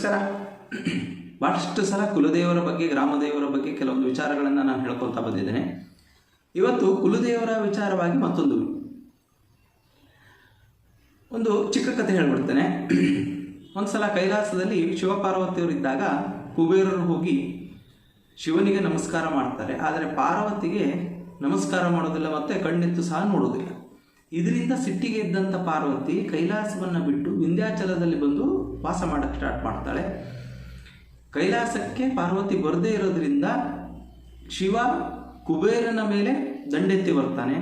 ನಮಸ್ಕಾರ. ಭಾಳಷ್ಟು ಸಲ ಕುಲದೇವರ ಬಗ್ಗೆ, ಗ್ರಾಮದೇವರ ಬಗ್ಗೆ ಕೆಲವೊಂದು ವಿಚಾರಗಳನ್ನು ನಾನು ಹೇಳ್ಕೊತಾ ಬಂದಿದ್ದೇನೆ. ಇವತ್ತು ಕುಲದೇವರ ವಿಚಾರವಾಗಿ ಮತ್ತೊಂದು ಒಂದು ಚಿಕ್ಕ ಕಥೆ ಹೇಳ್ಬಿಡ್ತೇನೆ. ಒಂದ್ಸಲ ಕೈಲಾಸದಲ್ಲಿ ಶಿವಪಾರ್ವತಿಯವರು ಇದ್ದಾಗ ಕುಬೇರರು ಹೋಗಿ ಶಿವನಿಗೆ ನಮಸ್ಕಾರ ಮಾಡ್ತಾರೆ. ಆದರೆ ಪಾರ್ವತಿಗೆ ನಮಸ್ಕಾರ ಮಾಡೋದಿಲ್ಲ ಮತ್ತೆ ಕಣ್ಣೆತ್ತು ಸಹ ನೋಡೋದಿಲ್ಲ. ಇದರಿಂದ ಸಿಟ್ಟಿಗೆ ಇದ್ದಂಥ ಪಾರ್ವತಿ ಕೈಲಾಸವನ್ನು ಬಿಟ್ಟು ವಿಂಧ್ಯಾಚಲದಲ್ಲಿ ಬಂದು ವಾಸ ಮಾಡಕ್ಕೆ ಸ್ಟಾರ್ಟ್ ಮಾಡ್ತಾಳೆ. ಕೈಲಾಸಕ್ಕೆ ಪಾರ್ವತಿ ಬರದೇ ಇರೋದ್ರಿಂದ ಶಿವ ಕುಬೇರನ ಮೇಲೆ ದಂಡೆತ್ತಿ ಬರ್ತಾನೆ.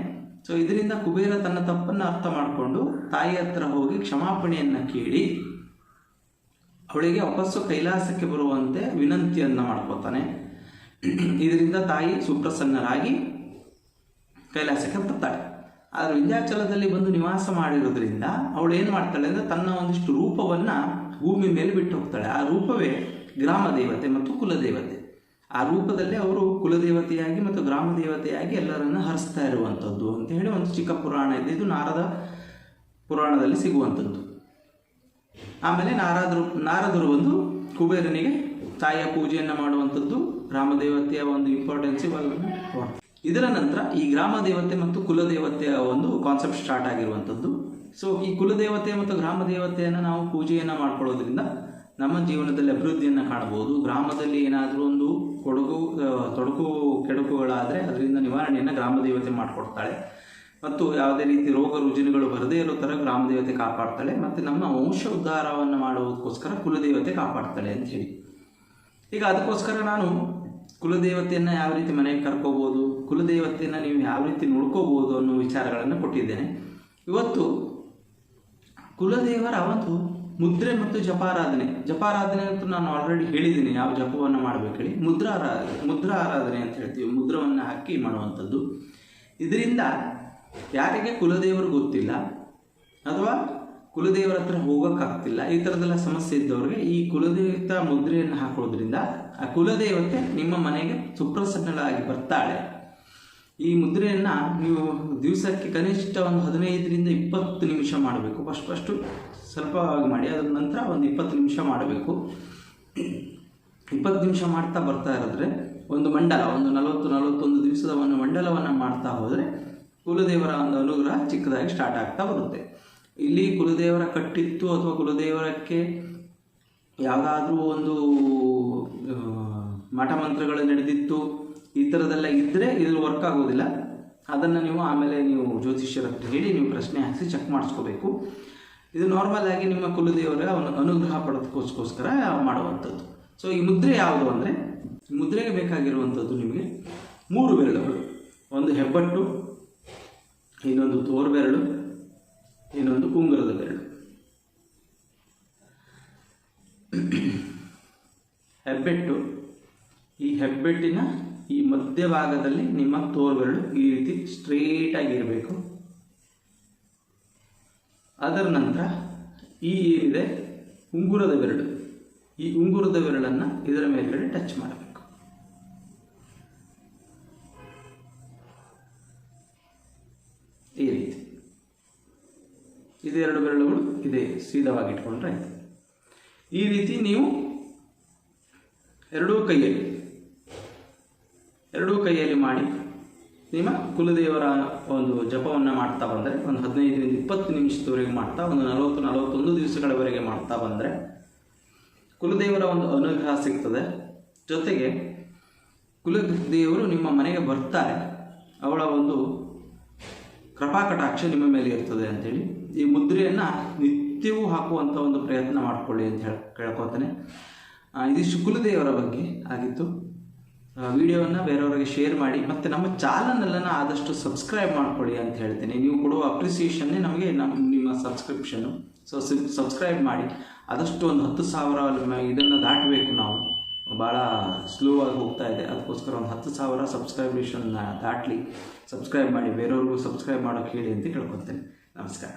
ಸೊ ಇದರಿಂದ ಕುಬೇರ ತನ್ನ ತಪ್ಪನ್ನು ಅರ್ಥ ಮಾಡಿಕೊಂಡು ತಾಯಿ ಹತ್ರ ಹೋಗಿ ಕ್ಷಮಾಪಣೆಯನ್ನು ಕೇಳಿ ಅವಳಿಗೆ ವಾಪಸ್ಸು ಕೈಲಾಸಕ್ಕೆ ಬರುವಂತೆ ವಿನಂತಿಯನ್ನು ಮಾಡ್ಕೋತಾನೆ. ಇದರಿಂದ ತಾಯಿ ಸುಪ್ರಸನ್ನರಾಗಿ ಕೈಲಾಸಕ್ಕೆ ಬರ್ತಾಳೆ. ಆದರೆ ವಿಂಧ್ಯಾಚಲದಲ್ಲಿ ಬಂದು ನಿವಾಸ ಮಾಡಿರೋದ್ರಿಂದ ಅವಳು ಏನು ಮಾಡ್ತಾಳೆ ಅಂದರೆ ತನ್ನ ಒಂದಿಷ್ಟು ರೂಪವನ್ನು ಭೂಮಿ ಮೇಲೆ ಬಿಟ್ಟು ಹೋಗ್ತಾಳೆ. ಆ ರೂಪವೇ ಗ್ರಾಮ ದೇವತೆ ಮತ್ತು ಕುಲದೇವತೆ ಆ ರೂಪದಲ್ಲಿ ಅವರು ಕುಲದೇವತೆಯಾಗಿ ಮತ್ತು ಗ್ರಾಮ ದೇವತೆಯಾಗಿ ಎಲ್ಲರನ್ನ ಹರಿಸ್ತಾ ಇರುವಂಥದ್ದು ಅಂತ ಹೇಳಿ ಒಂದು ಚಿಕ್ಕ ಪುರಾಣ ಇದೆ. ಇದು ನಾರದ ಪುರಾಣದಲ್ಲಿ ಸಿಗುವಂಥದ್ದು ಆಮೇಲೆ ನಾರದರು ನಾರದರು ಒಂದು ಕುಬೇರನಿಗೆ ತಾಯಿಯ ಪೂಜೆಯನ್ನು ಮಾಡುವಂಥದ್ದು ಗ್ರಾಮದೇವತೆಯ ಒಂದು ಇಂಪಾರ್ಟೆನ್ಸ್ ಇದರ ನಂತರ ಈ ಗ್ರಾಮ ದೇವತೆ ಮತ್ತು ಕುಲದೇವತೆಯ ಒಂದು ಕಾನ್ಸೆಪ್ಟ್ ಸ್ಟಾರ್ಟ್ ಆಗಿರುವಂಥದ್ದು ಸೊ ಈ ಕುಲದೇವತೆ ಮತ್ತು ಗ್ರಾಮ ದೇವತೆಯನ್ನು ನಾವು ಪೂಜೆಯನ್ನು ಮಾಡ್ಕೊಳ್ಳೋದ್ರಿಂದ ನಮ್ಮ ಜೀವನದಲ್ಲಿ ಅಭಿವೃದ್ಧಿಯನ್ನು ಕಾಣಬಹುದು ಗ್ರಾಮದಲ್ಲಿ ಏನಾದರೂ ಒಂದು ಕೊಡುಗು ತೊಡಕು, ಕೆಡುಕುಗಳಾದರೆ ಅದರಿಂದ ನಿವಾರಣೆಯನ್ನು ಗ್ರಾಮ ದೇವತೆ ಮಾಡಿಕೊಡ್ತಾಳೆ. ಮತ್ತು ಯಾವುದೇ ರೀತಿ ರೋಗ ರುಜಿನಗಳು ಬರದೇ ಇರೋ ಥರ ಗ್ರಾಮ ದೇವತೆ ಕಾಪಾಡ್ತಾಳೆ. ಮತ್ತು ನಮ್ಮ ವಂಶ ಉದ್ಧಾರವನ್ನು ಮಾಡುವುದಕ್ಕೋಸ್ಕರ ಕುಲದೇವತೆ ಕಾಪಾಡ್ತಾಳೆ ಅಂತ ಹೇಳಿ. ಈಗ ಅದಕ್ಕೋಸ್ಕರ ನಾನು ಕುಲದೇವತೆಯನ್ನು ಯಾವ ರೀತಿ ಮನೆಗೆ ಕರ್ಕೋಬೋದು, ಕುಲದೇವತೆಯನ್ನು ನೀವು ಯಾವ ರೀತಿ ನೋಡ್ಕೋಬೋದು ಅನ್ನೋ ವಿಚಾರಗಳನ್ನು ಕೊಟ್ಟಿದ್ದೇನೆ. ಇವತ್ತು ಕುಲದೇವರ ಅವತ್ತು ಮುದ್ರೆ ಮತ್ತು ಜಪಾರಾಧನೆ. ಜಪಾರಾಧನೆ ಅಂತ ನಾನು ಆಲ್ರೆಡಿ ಹೇಳಿದ್ದೀನಿ. ಯಾವ ಜಪವನ್ನು ಮಾಡಬೇಕು ಹೇಳಿ? ಮುದ್ರಾ ಮುದ್ರಾ ಆರಾಧನೆ ಅಂತ ಹೇಳ್ತೀವಿ. ಮುದ್ರವನ್ನು ಹಾಕಿ ಮಾಡುವಂಥದ್ದು. ಇದರಿಂದ ಯಾರಿಗೆ ಕುಲದೇವರು ಗೊತ್ತಿಲ್ಲ ಅಥವಾ ಕುಲದೇವರ ಹತ್ರ ಹೋಗೋಕ್ಕಾಗ್ತಿಲ್ಲ. ಈ ಥರದೆಲ್ಲ ಸಮಸ್ಯೆ ಇದ್ದವ್ರಿಗೆ ಈ ಕುಲದೇವತಾ ಮುದ್ರೆಯನ್ನು ಹಾಕೋದ್ರಿಂದ ಆ ಕುಲದೇವತೆ ನಿಮ್ಮ ಮನೆಗೆ ಸುಪ್ರಸನ್ನಳಾಗಿ ಬರ್ತಾಳೆ. ಈ ಮುದ್ರೆಯನ್ನು ನೀವು ದಿವಸಕ್ಕೆ ಕನಿಷ್ಠ ಒಂದು ಹದಿನೈದರಿಂದ ಇಪ್ಪತ್ತು ನಿಮಿಷ ಮಾಡಬೇಕು. ಫಸ್ಟ್ ಫಸ್ಟು ಸ್ವಲ್ಪವಾಗಿ ಮಾಡಿ ಅದರ ನಂತರ ಒಂದು ಇಪ್ಪತ್ತು ನಿಮಿಷ ಮಾಡಬೇಕು. ಇಪ್ಪತ್ತು ನಿಮಿಷ ಮಾಡ್ತಾ ಬರ್ತಾ ಇರೋದ್ರೆ ಒಂದು ಮಂಡಲ, ಒಂದು ನಲವತ್ತು, ನಲವತ್ತೊಂದು ದಿವಸದ ಒಂದು ಮಂಡಲವನ್ನು ಮಾಡ್ತಾ ಹೋದರೆ ಕುಲದೇವರ ಒಂದು ಅನುಗ್ರಹ ಚಿಕ್ಕದಾಗಿ ಸ್ಟಾರ್ಟ್ ಆಗ್ತಾ ಬರುತ್ತೆ. ಇಲ್ಲಿ ಕುಲದೇವರ ಕಟ್ಟಿತ್ತು ಅಥವಾ ಕುಲದೇವರಕ್ಕೆ ಯಾವುದಾದ್ರೂ ಒಂದು ಮಠಮಂತ್ರಗಳು ಮಠ ಮಂತ್ರಗಳು ನಡೆದಿತ್ತು ಈ ಥರದೆಲ್ಲ ಇದ್ದರೆ ಇದ್ರಲ್ಲಿ ವರ್ಕ್ ಆಗೋದಿಲ್ಲ. ಅದನ್ನು ನೀವು ಆಮೇಲೆ ನೀವು ಜ್ಯೋತಿಷ್ಯರ ಹೇಳಿ ನೀವು ಪ್ರಶ್ನೆ ಹಾಕಿಸಿ ಚೆಕ್ ಮಾಡಿಸ್ಕೋಬೇಕು. ಇದು ನಾರ್ಮಲ್ ಆಗಿ ನಿಮ್ಮ ಕುಲದೇವರ ಅನುಗ್ರಹ ಪಡೆದಕ್ಕೋಸ್ಕರ ಮಾಡುವಂಥದ್ದು. ಸೊ ಈ ಮುದ್ರೆ ಯಾವುದು ಅಂದರೆ, ಮುದ್ರೆಗೆ ಬೇಕಾಗಿರುವಂಥದ್ದು ನಿಮಗೆ ಮೂರು ಬೆರಳುಗಳು. ಒಂದು ಹೆಬ್ಬಟ್ಟು, ಇನ್ನೊಂದು ತೋರು ಬೆರಳು ಇನ್ನೊಂದು ಉಂಗುರದ ಬೆರಳು. ಹೆಬ್ಬೆಟ್ಟು. ಈ ಹೆಬ್ಬೆಟ್ಟಿನ ಈ ಮಧ್ಯಭಾಗದಲ್ಲಿ ನಿಮ್ಮ ತೋರ್ಬೆರಳು ಈ ರೀತಿ ಸ್ಟ್ರೇಟ್ ಆಗಿರಬೇಕು ಅದರ ನಂತರ ಈ ಏನಿದೆ? ಉಂಗುರದ ಬೆರಳು. ಈ ಉಂಗುರದ ಬೆರಳನ್ನು ಇದರ ಮೇಲ್ಗಡೆ ಟಚ್ ಮಾಡಬೇಕು. ಈ ರೀತಿ. ಇದೆರಡು ಬೆರಳುಗಳು ಇದೆ ಸೀದವಾಗಿ ಇಟ್ಕೊಂಡ್ರೆ ಈ ರೀತಿ ನೀವು ಎರಡೂ ಕೈಯಲ್ಲಿ ಎರಡೂ ಕೈಯಲ್ಲಿ ಮಾಡಿ ನಿಮ್ಮ ಕುಲದೇವರ ಒಂದು ಜಪವನ್ನು ಮಾಡ್ತಾ ಬಂದರೆ, ಒಂದು ಹದಿನೈದರಿಂದ ಇಪ್ಪತ್ತು ನಿಮಿಷದವರೆಗೆ ಮಾಡ್ತಾ, ಒಂದು ನಲವತ್ತು, ನಲವತ್ತೊಂದು ದಿವಸಗಳವರೆಗೆ ಮಾಡ್ತಾ ಬಂದರೆ ಕುಲದೇವರ ಒಂದು ಅನುಗ್ರಹ ಸಿಗ್ತದೆ. ಜೊತೆಗೆ ಕುಲದೇವರು ನಿಮ್ಮ ಮನೆಗೆ ಬರ್ತಾರೆ. ಅವಳ ಒಂದು ಕೃಪಾಕಟಾಕ್ಷ ನಿಮ್ಮ ಮೇಲೆ ಇರ್ತದೆ ಅಂಥೇಳಿ ಈ ಮುದ್ರೆಯನ್ನು ನಿತ್ಯವೂ ಹಾಕುವಂಥ ಒಂದು ಪ್ರಯತ್ನ ಮಾಡಿಕೊಳ್ಳಿ ಅಂತ ಹೇಳಿ ಕೇಳ್ಕೊತಾನೆ ಇದಿಷ್ಟು ಕುಲದೇವರ ಬಗ್ಗೆ ಆಗಿತ್ತು. ವಿಡಿಯೋವನ್ನು ಬೇರೆಯವರಿಗೆ ಶೇರ್ ಮಾಡಿ. ಮತ್ತು ನಮ್ಮ ಚಾನಲನ್ನು ಆದಷ್ಟು ಸಬ್ಸ್ಕ್ರೈಬ್ ಮಾಡ್ಕೊಳ್ಳಿ ಅಂತ ಹೇಳ್ತೀನಿ. ನೀವು ಕೊಡುವ ಅಪ್ರಿಸಿಯೇಷನ್ನೇ ನಮಗೆ ನಮ್ಮ ನಿಮ್ಮ ಸಬ್ಸ್ಕ್ರಿಪ್ಷನ್ನು ಸೊ ಸಬ್ಸ್ಕ್ರೈಬ್ ಮಾಡಿ. ಆದಷ್ಟು ಒಂದು ಹತ್ತು ಸಾವಿರ ಇದನ್ನು ದಾಟಬೇಕು ನಾವು. ಭಾಳ ಸ್ಲೋ ಆಗಿ ಹೋಗ್ತಾ ಇದೆ. ಅದಕ್ಕೋಸ್ಕರ ಒಂದು ಹತ್ತು ಸಾವಿರ ಸಬ್ಸ್ಕ್ರೈಬೇಷನ್ನ ದಾಟಲಿ. ಸಬ್ಸ್ಕ್ರೈಬ್ ಮಾಡಿ. ಬೇರೆಯವ್ರಿಗೂ ಸಬ್ಸ್ಕ್ರೈಬ್ ಮಾಡೋಕ್ಕೆ ಹೇಳಿ ಅಂತ ಕೇಳ್ಕೊತೇನೆ ನಮಸ್ಕಾರ.